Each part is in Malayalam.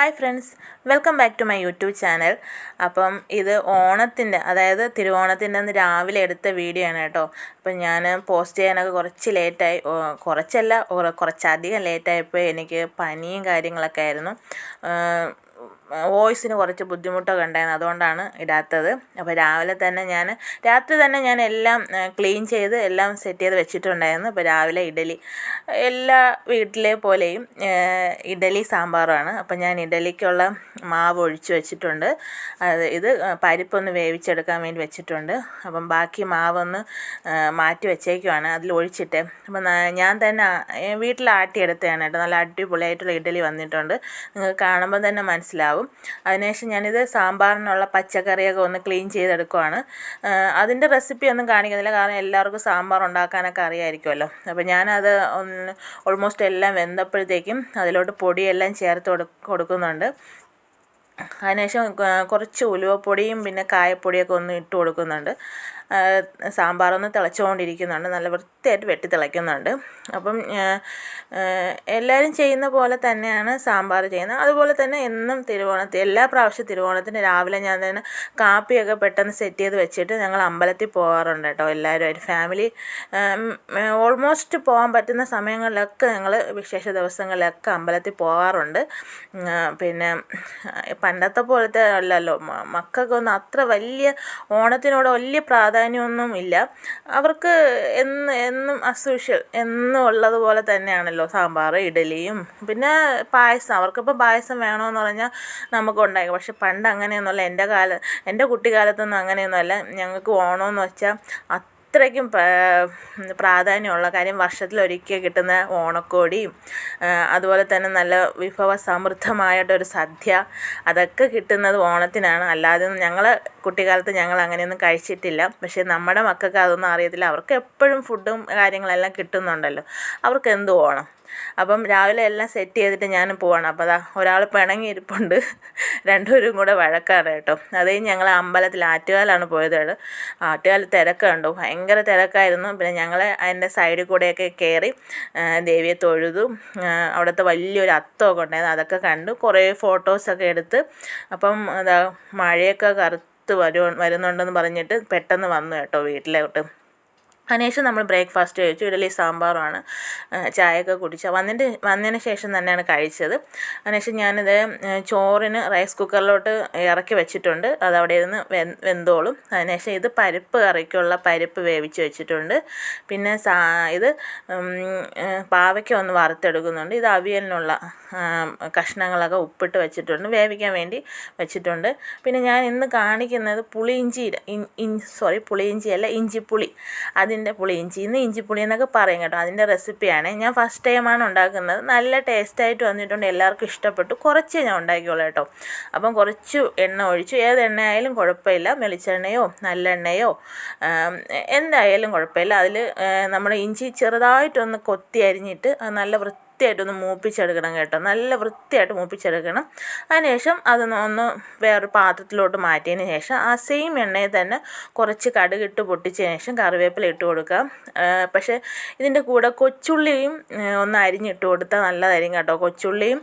Hi friends welcome back to my YouTube channel. അപ്പം ഇത് ഓണത്തിന്റെ അതായത് തിരുവോണത്തിന്റെ അന്ന് രാവിലെ എടുത്ത വീഡിയോ ആണ് കേട്ടോ. അപ്പം ഞാൻ പോസ്റ്റ് ചെയ്യാനൊക്കെ കുറച്ച് ലേറ്റായി കുറച്ചല്ല കുറച്ചധികം ലേറ്റായപ്പോൾ എനിക്ക് പനിയും കാര്യങ്ങളൊക്കെ ആയിരുന്നു. വോയിസിന് കുറച്ച് ബുദ്ധിമുട്ടൊക്കെ ഉണ്ടായിരുന്നു അതുകൊണ്ടാണ് ഇടാത്തത്. അപ്പോൾ രാവിലെ തന്നെ ഞാൻ രാത്രി തന്നെ ഞാൻ എല്ലാം ക്ലീൻ ചെയ്ത് എല്ലാം സെറ്റ് ചെയ്ത് വെച്ചിട്ടുണ്ടായിരുന്നു. അപ്പോൾ രാവിലെ ഇഡലി എല്ലാ വീട്ടിലെ പോലെയും ഇഡലി സാമ്പാറാണ് അപ്പോൾ ഞാൻ ഇഡലിക്കുള്ള മാവ് ഒഴിച്ച് വെച്ചിട്ടുണ്ട്. അത് ഇത് പരിപ്പൊന്ന് വേവിച്ചെടുക്കാൻ വേണ്ടി വെച്ചിട്ടുണ്ട്. അപ്പം ബാക്കി മാവൊന്ന് മാറ്റി വെച്ചേക്കുവാണ്. അതിൽ ഒഴിച്ചിട്ട്. അപ്പം ഞാൻ തന്നെ വീട്ടിൽ ആട്ടിയെടുത്തതാണ് കേട്ടോ. നല്ല അടിപൊളിയായിട്ടുള്ള ഇഡലി വന്നിട്ടുണ്ട്. നിങ്ങൾ കാണുമ്പോൾ തന്നെ മനസ്സിലാവും. അതിനുശേഷം ഞാനിത് സാമ്പാറിനുള്ള പച്ചക്കറിയൊക്കെ ഒന്ന് ക്ലീൻ ചെയ്തെടുക്കുവാണ്. അതിന്റെ റെസിപ്പി ഒന്നും കാണിക്കുന്നില്ല. കാരണം എല്ലാവർക്കും സാമ്പാർ ഉണ്ടാക്കാനൊക്കെ അറിയാമായിരിക്കുമല്ലോ അപ്പോൾ ഞാനത് ഓൾമോസ്റ്റ് എല്ലാം വെന്തപ്പോഴത്തേക്കും അതിലോട്ട് പൊടിയെല്ലാം ചേർത്ത് കൊടു കൊടുക്കുന്നുണ്ട്. അതിനുശേഷം കുറച്ച് ഉലുവപ്പൊടിയും പിന്നെ കായപ്പൊടിയൊക്കെ ഒന്ന് ഇട്ട് കൊടുക്കുന്നുണ്ട്. സാമ്പാറൊന്ന് തിളച്ചുകൊണ്ടിരിക്കുന്നുണ്ട്. നല്ല വൃത്തിയായിട്ട് വെട്ടി തിളയ്ക്കുന്നുണ്ട്. അപ്പം എല്ലാവരും ചെയ്യുന്ന പോലെ തന്നെയാണ് സാമ്പാർ ചെയ്യുന്നത്. അതുപോലെ തന്നെ എന്നും തിരുവോണത്തിൽ എല്ലാ പ്രാവശ്യം തിരുവോണത്തിന് രാവിലെ ഞാൻ തന്നെ കാപ്പിയൊക്കെ പെട്ടെന്ന് സെറ്റ് ചെയ്ത് വെച്ചിട്ട് ഞങ്ങൾ അമ്പലത്തിൽ പോകാറുണ്ട് കേട്ടോ എല്ലാവരുമായിട്ട് ഫാമിലി ഓൾമോസ്റ്റ് പോകാൻ പറ്റുന്ന സമയങ്ങളിലൊക്കെ ഞങ്ങൾ വിശേഷ ദിവസങ്ങളിലൊക്കെ അമ്പലത്തിൽ പോകാറുണ്ട്. പിന്നെ പണ്ടത്തെ പോലത്തെ അല്ലല്ലോ. മക്കൾക്ക് മക്കൾക്കൊന്നും അത്ര വലിയ ഓണത്തിനോട് വലിയ പ്രാധാന്യമൊന്നും ഇല്ല. അവർക്ക് എന്ന് എന്നും അസൂഷ്യൽ എന്നും ഉള്ളതുപോലെ തന്നെയാണല്ലോ. സാമ്പാർ ഇഡലിയും പിന്നെ പായസം. അവർക്കിപ്പോൾ പായസം വേണമെന്ന് പറഞ്ഞാൽ നമുക്ക് ഉണ്ടാക്കി പക്ഷെ പണ്ട് അങ്ങനെയൊന്നുമല്ല. എന്റെ കാല എന്റെ കുട്ടിക്കാലത്തൊന്നും അങ്ങനെയൊന്നുമല്ല. ഞങ്ങൾക്ക് ഓണമെന്ന് വെച്ചാൽ അത്രയ്ക്കും പ്രാധാന്യമുള്ള കാര്യം വർഷത്തിലൊരിക്കൽ കിട്ടുന്ന ഓണക്കോടിയും അതുപോലെ തന്നെ നല്ല വിഭവ സമൃദ്ധമായിട്ടൊരു സദ്യ അതൊക്കെ കിട്ടുന്നത് ഓണത്തിനാണ്. അല്ലാതെ ഞങ്ങൾ കുട്ടിക്കാലത്ത് ഞങ്ങൾ അങ്ങനെയൊന്നും കഴിച്ചിട്ടില്ല. പക്ഷേ നമ്മുടെ മക്കൾക്ക് അതൊന്നും അറിയത്തില്ല. അവർക്ക് എപ്പോഴും ഫുഡും കാര്യങ്ങളെല്ലാം കിട്ടുന്നുണ്ടല്ലോ. അവർക്ക് എന്ത് ഓണം? അപ്പം രാവിലെ എല്ലാം സെറ്റ് ചെയ്തിട്ട് ഞാൻ പോവാണ്. അപ്പോൾ അതാ ഒരാൾ പിണങ്ങി ഇരിപ്പുണ്ട് രണ്ടുപേരും കൂടെ വഴക്കാണ് കേട്ടോ. അത് ഞങ്ങൾ അമ്പലത്തിൽ ആറ്റുകാലാണ് പോയത് ആറ്റുകാൽ തിരക്ക് കണ്ടു. ഭയങ്കര തിരക്കായിരുന്നു. പിന്നെ ഞങ്ങൾ അതിന്റെ സൈഡിൽ കൂടെയൊക്കെ കയറി ദേവിയെ തൊഴുതു. അവിടുത്തെ വലിയൊരു അത്തമൊക്കെ ഉണ്ടായിരുന്നു. അതൊക്കെ കണ്ടു. കുറേ ഫോട്ടോസൊക്കെ എടുത്ത്. അപ്പം അതാ മഴയൊക്കെ കറുത്ത് വരു വരുന്നുണ്ടെന്ന് പറഞ്ഞിട്ട് പെട്ടെന്ന് വന്നു കേട്ടോ വീട്ടിലോട്ട്. അതിനുശേഷം നമ്മൾ ബ്രേക്ക്ഫാസ്റ്റ് കഴിച്ചു ഇഡലി സാമ്പാറുമാണ്. ചായയൊക്കെ കുടിച്ചു. വന്നിട്ട് വന്നതിന് ശേഷം തന്നെയാണ് കഴിച്ചത്. അതിനുശേഷം ഞാനിത് ചോറിന് റൈസ് കുക്കറിലോട്ട് ഇറക്കി വെച്ചിട്ടുണ്ട്. അത് അവിടെ ഇരുന്ന് വെന്തോളും. അതിനുശേഷം ഇത് പരിപ്പ് കറിക്കുള്ള പരിപ്പ് വേവിച്ച് വെച്ചിട്ടുണ്ട്. പിന്നെ സാ ഇത് പാവയ്ക്ക ഒന്ന് വറുത്തെടുക്കുന്നുണ്ട്. ഇത് അവിയലിനുള്ള കഷ്ണങ്ങളൊക്കെ ഉപ്പിട്ട് വെച്ചിട്ടുണ്ട്. വേവിക്കാൻ വേണ്ടി വെച്ചിട്ടുണ്ട്. പിന്നെ ഞാൻ ഇന്ന് കാണിക്കുന്നത് പുളിയിഞ്ചി സോറി പുളിയിഞ്ചി അല്ല ഇഞ്ചിപ്പുളി അതിന്റെ ഇഞ്ചി ഇന്ന് ഇഞ്ചിപ്പുളി എന്നൊക്കെ പറയും കേട്ടോ. അതിന്റെ റെസിപ്പിയാണ്. ഞാൻ ഫസ്റ്റ് ടൈമാണ് ഉണ്ടാക്കുന്നത്. നല്ല ടേസ്റ്റായിട്ട് വന്നിട്ടുണ്ട്. എല്ലാവർക്കും ഇഷ്ടപ്പെട്ടു. കുറച്ചേ ഞാൻ ഉണ്ടാക്കിയുള്ളൂ കേട്ടോ. അപ്പം കുറച്ച് എണ്ണ ഒഴിച്ചു. ഏത് എണ്ണ ആയാലും കുഴപ്പമില്ല. വെളിച്ചെണ്ണയോ നല്ലെണ്ണയോ എന്തായാലും കുഴപ്പമില്ല. അതിൽ നമ്മുടെ ഇഞ്ചി ചെറുതായിട്ടൊന്ന് കൊത്തി അരിഞ്ഞിട്ട് നല്ല വൃത്തി വൃത്തിയായിട്ടൊന്ന് മൂപ്പിച്ചെടുക്കണം കേട്ടോ. നല്ല വൃത്തിയായിട്ട് മൂപ്പിച്ചെടുക്കണം. അതിനുശേഷം അത് ഒന്ന് വേറൊരു പാത്രത്തിലോട്ട് മാറ്റിയതിന് ശേഷം ആ സെയിം എണ്ണയിൽ തന്നെ കുറച്ച് കടുകിട്ട് പൊട്ടിച്ചതിന് ശേഷം കറിവേപ്പില ഇട്ട് കൊടുക്കുക. പക്ഷേ ഇതിന്റെ കൂടെ കൊച്ചുള്ളിയും ഒന്ന് അരിഞ്ഞിട്ട് കൊടുത്താൽ നല്ലതായിരിക്കും കേട്ടോ. കൊച്ചുള്ളിയും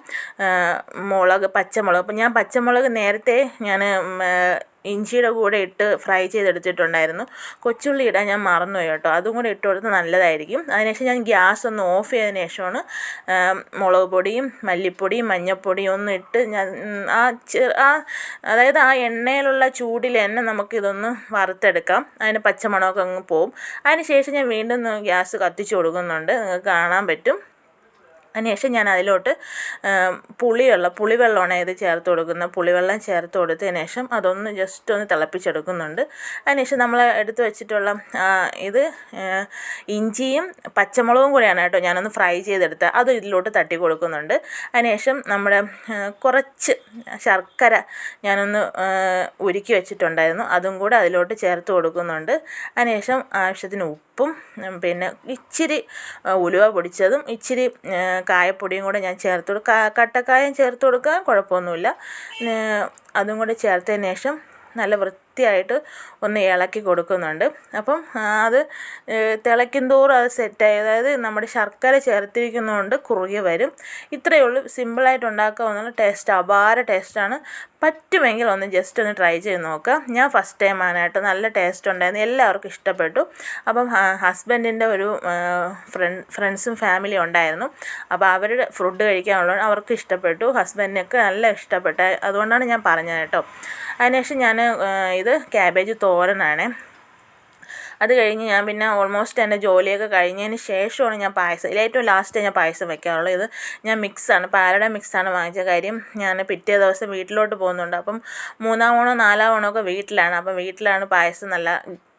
മുളക് പച്ചമുളക്. അപ്പം ഞാൻ പച്ചമുളക് നേരത്തെ ഞാൻ ഇഞ്ചിയുടെ കൂടെ ഇട്ട് ഫ്രൈ ചെയ്തെടുത്തിട്ടുണ്ടായിരുന്നു. കൊച്ചുള്ളി ഇടാൻ ഞാൻ മറന്നുപോയി കേട്ടോ. അതും കൂടെ ഇട്ട് കൊടുത്ത് നല്ലതായിരിക്കും. അതിനുശേഷം ഞാൻ ഗ്യാസ് ഒന്ന് ഓഫ് ചെയ്തതിന് ശേഷമാണ് മുളക് പൊടിയും മല്ലിപ്പൊടിയും മഞ്ഞൾപ്പൊടിയും ഒന്നും ഇട്ട് ഞാൻ ആ ആ അതായത് ആ എണ്ണയിലുള്ള ചൂടിൽ തന്നെ നമുക്കിതൊന്ന് വറുത്തെടുക്കാം. അതിന് പച്ചമണമൊക്കെ അങ്ങ് പോവും. അതിന് ശേഷം ഞാൻ വീണ്ടും ഗ്യാസ് കത്തിച്ച് കൊടുക്കുന്നുണ്ട്. നിങ്ങൾക്ക് കാണാൻ പറ്റും. അതിനുശേഷം ഞാൻ അതിലോട്ട് ആ, പുളിയുള്ള പുളിവെള്ളമാണ് ഇത് ചേർത്ത് കൊടുക്കുന്നത്. പുളിവെള്ളം ചേർത്ത് കൊടുത്തതിന് ശേഷം അതൊന്ന് ജസ്റ്റ് ഒന്ന് തിളപ്പിച്ചെടുക്കുന്നുണ്ട്. അതിനുശേഷം നമ്മൾ എടുത്ത് വെച്ചിട്ടുള്ള ഇത് ഇഞ്ചിയും പച്ചമുളകും കൂടെയാണ് കേട്ടോ ഞാനൊന്ന് ഫ്രൈ ചെയ്തെടുത്ത് അത് ഇതിലോട്ട് തട്ടി കൊടുക്കുന്നുണ്ട്. അതിനുശേഷം നമ്മുടെ കുറച്ച് ശർക്കര ഞാനൊന്ന് ഉരുക്കി വെച്ചിട്ടുണ്ടായിരുന്നു. അതും കൂടെ അതിലോട്ട് ചേർത്ത് കൊടുക്കുന്നുണ്ട്. അതിനുശേഷം ആവശ്യത്തിന് ഉപ്പും പിന്നെ ഇച്ചിരി ഉലുവ പൊടിച്ചതും ഇച്ചിരി കായപ്പൊടിയും കൂടെ ഞാൻ ചേർത്ത് കൊടുക്കുക കട്ടക്കായം ചേർത്ത് കൊടുക്കുക കുഴപ്പമൊന്നുമില്ല. അതും കൂടെ ചേർത്തതിന് ശേഷം നല്ല വൃത്തി വൃത്തിയായിട്ട് ഒന്ന് ഇളക്കി കൊടുക്കുന്നുണ്ട്. അപ്പം അത് ഏഹ്, തിളയ്ക്കും തോറും അത് സെറ്റായി. അതായത് നമ്മുടെ ശർക്കര ചേർത്തിരിക്കുന്നതുകൊണ്ട് കുറുകി വരും. ഇത്രയേ ഉള്ളൂ. സിമ്പിളായിട്ട് ഉണ്ടാക്കാവുന്ന ടേസ്റ്റ് അപാര ടേസ്റ്റാണ്. പറ്റുമെങ്കിൽ ഒന്ന് ജസ്റ്റ് ഒന്ന് ട്രൈ ചെയ്ത് നോക്കുക ഞാൻ ഫസ്റ്റ് ടൈം ആണ് നല്ല ടേസ്റ്റ് ഉണ്ടായിരുന്നു. എല്ലാവർക്കും ഇഷ്ടപ്പെട്ടു. അപ്പം ഹസ്ബൻഡിന്റെ ഒരു ഫ്രണ്ട് ഫ്രണ്ട്സും ഫാമിലിയും ഉണ്ടായിരുന്നു. അപ്പോൾ അവരുടെ ഫുഡ് കഴിക്കാനുള്ളത് അവർക്ക് ഇഷ്ടപ്പെട്ടു. ഹസ്ബൻഡിനൊക്കെ നല്ല ഇഷ്ടപ്പെട്ട അതുകൊണ്ടാണ് ഞാൻ പറഞ്ഞത് കേട്ടോ. അതിനുശേഷം ഞാൻ ഇത് ക്യാബേജ് തോരനാണ്. അത് കഴിഞ്ഞ് ഞാൻ പിന്നെ ഓൾമോസ്റ്റ് എന്റെ ജോലിയൊക്കെ കഴിഞ്ഞതിന് ശേഷമാണ് ഞാൻ പായസം ഏറ്റവും ലാസ്റ്റ് ഞാൻ പായസം വയ്ക്കാറുള്ളത് ഇത് ഞാൻ മിക്സാണ് പാലട മിക്സാണ് വാങ്ങിച്ച കാര്യം. ഞാൻ പിറ്റേ ദിവസം വീട്ടിലോട്ട് പോകുന്നുണ്ട്. അപ്പം മൂന്നാം ഓണോ നാലാം ഓണോ ഒക്കെ വീട്ടിലാണ്. അപ്പം വീട്ടിലാണ് പായസം നല്ല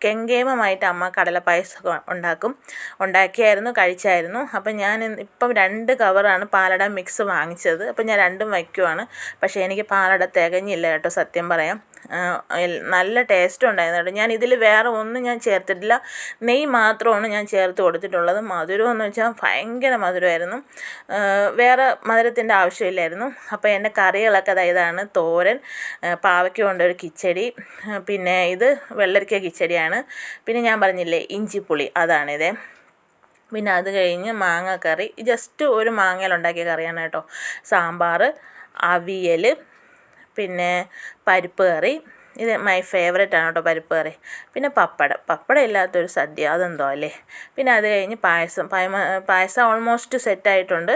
കെങ്കേമമായിട്ട് അമ്മ കടല പായസമൊക്കെ ഉണ്ടാക്കും. ഉണ്ടാക്കിയായിരുന്നു കഴിച്ചായിരുന്നു. അപ്പം ഞാൻ ഇപ്പം രണ്ട് കവറാണ് പാലട മിക്സ് വാങ്ങിച്ചത്. അപ്പം ഞാൻ രണ്ടും വയ്ക്കുവാണ്. പക്ഷേ എനിക്ക് പാലട തികഞ്ഞില്ല കേട്ടോ സത്യം പറയാം. നല്ല ടേസ്റ്റ് ഉണ്ടായിരുന്നു കേട്ടോ. ഞാൻ ഇതിൽ വേറെ ഒന്നും ഞാൻ ചേർത്തിട്ടില്ല. നെയ്യ് മാത്രമാണ് ഞാൻ ചേർത്ത് കൊടുത്തിട്ടുള്ളത്. മധുരം എന്ന് വെച്ചാൽ ഭയങ്കര മധുരമായിരുന്നു. വേറെ മധുരത്തിന്റെ ആവശ്യമില്ലായിരുന്നു. അപ്പോൾ എന്റെ കറികളൊക്കെ അതായതാണ് തോരൻ പാവയ്ക്ക കൊണ്ടൊരു കിച്ചടി പിന്നെ ഇത് വെള്ളരിക്ക കിച്ചടിയാണ്. പിന്നെ ഞാൻ പറഞ്ഞില്ലേ ഇഞ്ചിപ്പുളി അതാണിത്. പിന്നെ അത് കഴിഞ്ഞ് മാങ്ങക്കറി. ജസ്റ്റ് ഒരു മാങ്ങയിലുണ്ടാക്കിയ കറിയാണ് കേട്ടോ. സാമ്പാർ അവിയൽ പിന്നെ പരിപ്പ് കറി ഇത് മൈ ഫേവറേറ്റ് ആണ് കേട്ടോ പരിപ്പ് കറി. പിന്നെ പപ്പടം. പപ്പടം ഇല്ലാത്തൊരു സദ്യ. അതെന്തോ അല്ലേ? പിന്നെ അത് കഴിഞ്ഞ് പായസം. പായസം ഓൾമോസ്റ്റ് സെറ്റായിട്ടുണ്ട്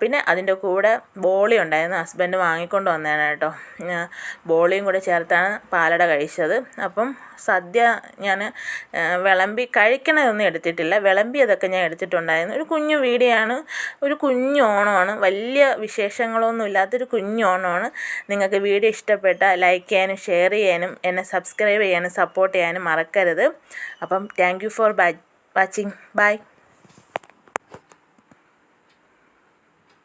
പിന്നെ അതിന്റെ കൂടെ ബോളി ഉണ്ടായിരുന്നു. ഹസ്ബൻഡ് വാങ്ങിക്കൊണ്ട് വന്നതാണ് കേട്ടോ. ബോളിയും കൂടെ ചേർത്താണ് പാലട കഴിച്ചത്. അപ്പം സദ്യ ഞാൻ വിളമ്പി കഴിക്കണതൊന്നും എടുത്തിട്ടില്ല. വിളമ്പിയതൊക്കെ ഞാൻ എടുത്തിട്ടുണ്ടായിരുന്നു. ഒരു കുഞ്ഞു വീടിയാണ്. ഒരു കുഞ്ഞു ഓണമാണ്. വലിയ വിശേഷങ്ങളൊന്നും ഇല്ലാത്തൊരു കുഞ്ഞു ഓണമാണ്. നിങ്ങൾക്ക് വീഡിയോ ഇഷ്ടപ്പെട്ടാൽ ലൈക്ക് ചെയ്യാനും ഷെയർ ചെയ്യാനും എന്നെ സബ്സ്ക്രൈബ് ചെയ്യാനും സപ്പോർട്ട് ചെയ്യാനും മറക്കരുത്. അപ്പം താങ്ക് ഫോർ വാച്ചിങ് ബൈ